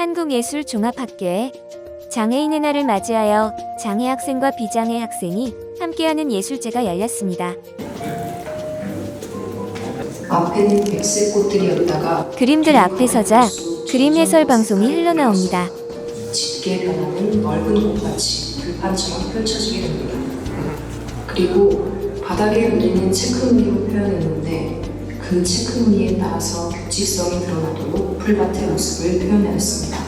한국예술종합학교에 장애인의 날을 맞이하여 장애 학생과 비장애 학생이 함께하는 예술제가 열렸습니다. 앞에는 백색 꽃들이었다가 그림들 앞에 서자 그림 해설 방송이 흘러나옵니다. 짙게 변하는 넓은 꽃밭이 들판처럼 펼쳐지게 됩니다. 그리고 바닥에 그리는 체크무늬로 표현했는데 그 체크무늬에 따라서 규칙성이 드러나도록 풀밭의 모습을 표현하였습니다.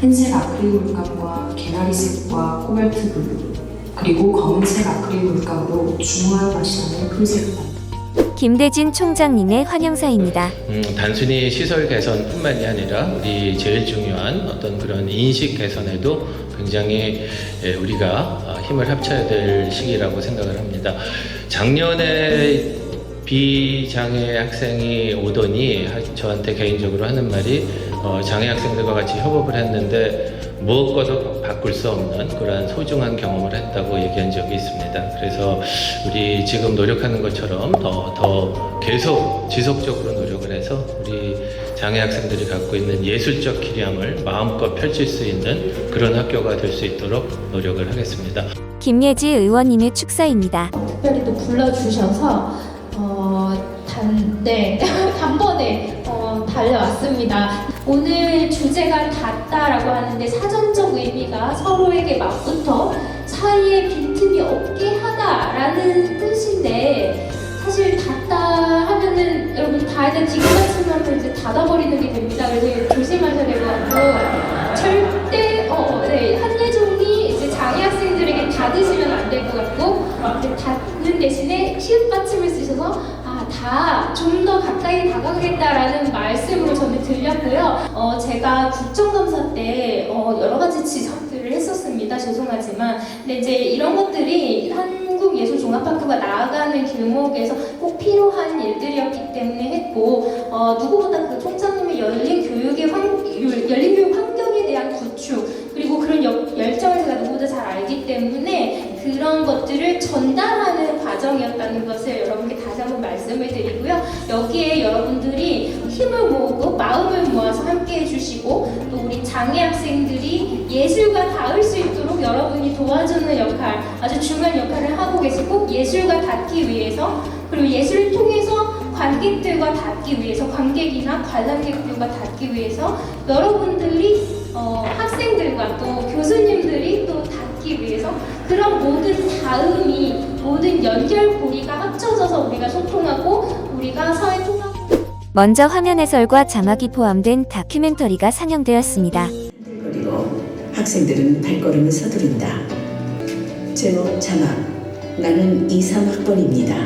흰색 아크릴 물감과 개나리색과 코발트 블루 그리고 검은색 아크릴 물감으로 중후한 맛이 나는 풀색감 김대진 총장님의 환영사입니다. 음, 단순히 시설 개선뿐만이 아니라 우리 제일 중요한 어떤 그런 인식 개선에도 굉장히 예, 우리가 어, 힘을 합쳐야 될 시기라고 생각을 합니다. 작년에 비장애 학생이 오더니 하- 저한테 개인적으로 하는 말이 어, 장애 학생들과 같이 협업을 했는데 무엇과도 바꿀 수 없는 그러한 소중한 경험을 했다고 얘기한 적이 있습니다. 그래서 우리 지금 노력하는 것처럼 더, 더 계속 지속적으로 노력을 해서 우리 장애 학생들이 갖고 있는 예술적 기량을 마음껏 펼칠 수 있는 그런 학교가 될 수 있도록 노력을 하겠습니다. 김예지 의원님의 축사입니다. 특별히 또 불러주셔서 어, 단, 네, 단번에 어, 달려왔습니다. 오늘 주제가 닿다라고 하는데 사전적 의미가 서로에게 맞붙어 사이에 빈틈이 없게 하다라는 뜻인데 사실 닿다 하면은 여러분 닿아야 지금 말씀하면 이제 닫아버리는 게 됩니다. 그래서 조심하셔야 될 것 같고 절대 어, 네, 한예종이 이제 장애 학생들에게 닫으시면 안 될 것 같고 닫는 대신에 시읒 받침을 쓰셔서 아, 다 좀 더 가까이 다가가겠다라는 말씀으로 저는 들렸고요. 어, 제가 국정감사 때 어, 여러 가지 지적들을 했었습니다. 죄송하지만 근데 이제 이런 것들이 한국예술종합학교가 나아가는 길목에서 꼭 필요한 일들이었기 때문에 했고 어, 누구보다 그 총장님의 열린 교육의 환, 열린 교육 환경에 대한 구축 그리고 그런 여- 열정을 제가 누구보다 잘 알기 때문에 그런 것들을 전달하는 과정이었다는 것을 여러분께 다시 한번 말씀을 드리고요. 여기에 여러분들이 힘을 모으고 마음을 모아서 함께 해주시고 또 우리 장애 학생들이 예술과 닿을 수 있도록 여러분이 도와주는 역할 아주 중요한 역할을 하고 계시고 예술과 닿기 위해서 그리고 예술을 통해서 관객들과 닿기 위해서 관객이나 관람객들과 닿기 위해서 여러분들이 어, 학생들과 또 교수님들이 또 닿기 위해서 그런 모든 닿음 먼저 화면 해설과 자막이 포함된 다큐멘터리가 상영되었습니다. 거리고 학생들은 발걸음을 서두른다. 제목 자막 나는 2, 3학번입니다.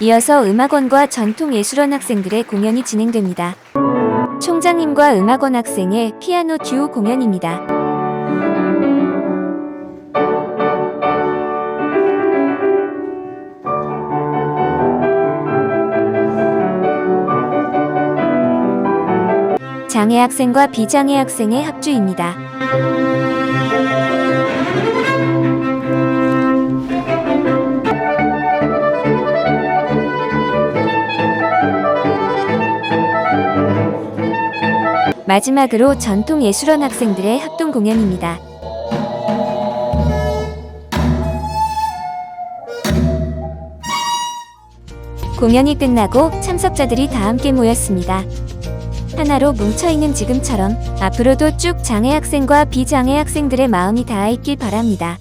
이어서 음악원과 전통예술원 학생들의 공연이 진행됩니다. 총장님과 음악원 학생의 피아노 듀오 공연입니다. 장애 학생과 비장애 학생의 합주입니다. 마지막으로 전통 예술원 학생들의 합동 공연입니다. 공연이 끝나고 참석자들이 다 함께 모였습니다. 하나로 뭉쳐있는 지금처럼 앞으로도 쭉 장애 학생과 비장애 학생들의 마음이 닿아 있길 바랍니다.